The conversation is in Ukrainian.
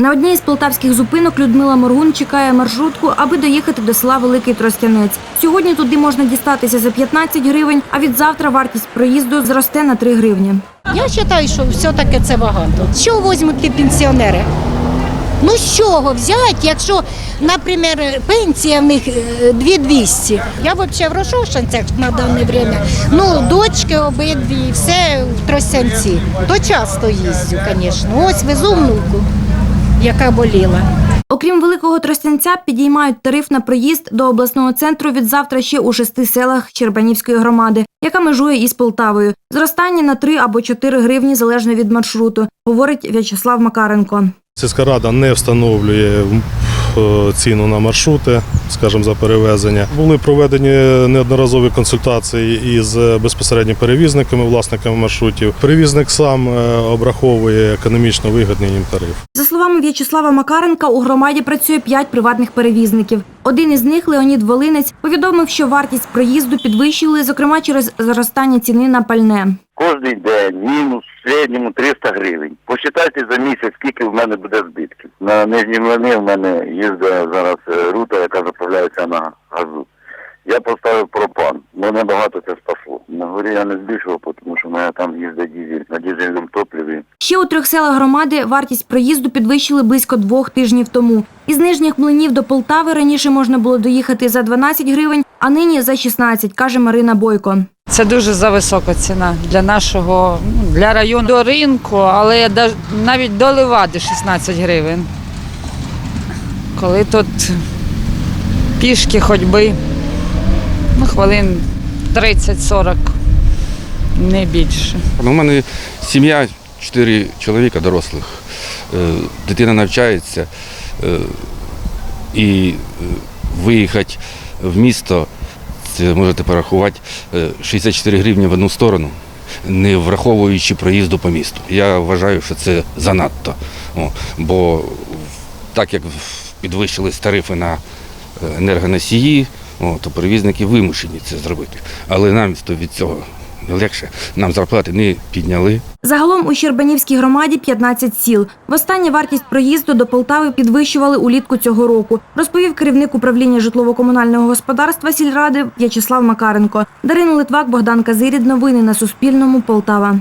На одній із полтавських зупинок Людмила Моргун чекає маршрутку, аби доїхати до села Великий Тростянець. Сьогодні туди можна дістатися за 15 гривень, а від завтра вартість проїзду зросте на 3 гривні. Я вважаю, що все-таки це багато. Що візьмуть ті пенсіонери? Ну з чого взяти, якщо, наприклад, пенсія в них е, 2200. Я взагалі в Рошошинцях на дане время. Ну, дочки обидві, все в Тростянці. То часто їздю, звісно. Ось везу внуку, яка боліла. Окрім Великого Тростянця, підіймають тариф на проїзд до обласного центру від завтра ще у шести селах Чербанівської громади, яка межує із Полтавою. Зростання на 3 або 4 гривні залежно від маршруту, говорить В'ячеслав Макаренко. Сільська рада не встановлює ціну на маршрути, скажімо, за перевезення. Були проведені неодноразові консультації із безпосередньо перевізниками, власниками маршрутів. Перевізник сам е, обраховує економічно вигідний їм тариф. За словами В'ячеслава Макаренка, у громаді працює 5 приватних перевізників. Один із них, Леонід Волинець, повідомив, що вартість проїзду підвищили, зокрема через зростання ціни на пальне. Кожний день мінус в середньому 300 гривень. Посчитайте за місяць, скільки в мене буде збитків. На нижній млини в мене їздить зараз е, рута, яка заправляється на газу. Я поставив пропан, мене багато це спасло. На горі я не збільшував, тому що в мене там їздить дізель на дізельному топливі. Ще у трьох селах громади вартість проїзду підвищили близько двох тижнів тому. Із нижніх млинів до Полтави раніше можна було доїхати за 12 гривень, а нині за 16, каже Марина Бойко. Це дуже зависока ціна для нашого ну, для району до ринку, але навіть до Левади 16 гривень. Коли тут пішки ходьби, ну, хвилин 30-40, не більше. Ну, У мене сім'я, чотири чоловіка дорослих. Е, Дитина навчається е, і е, виїхати в місто, можете порахувати, е, 64 гривні в одну сторону, не враховуючи проїзду по місту. Я вважаю, що це занадто. Бо так як підвищились тарифи на е, енергоносії, то перевізники вимушені це зробити. Але нам від цього легше. Нам зарплати не підняли. Загалом у Щербанівській громаді 15 сіл. Востаннє вартість проїзду до Полтави підвищували улітку цього року, розповів керівник управління житлово-комунального господарства сільради В'ячеслав Макаренко. Дарина Литвак, Богдан Казирід. Новини на Суспільному. Полтава.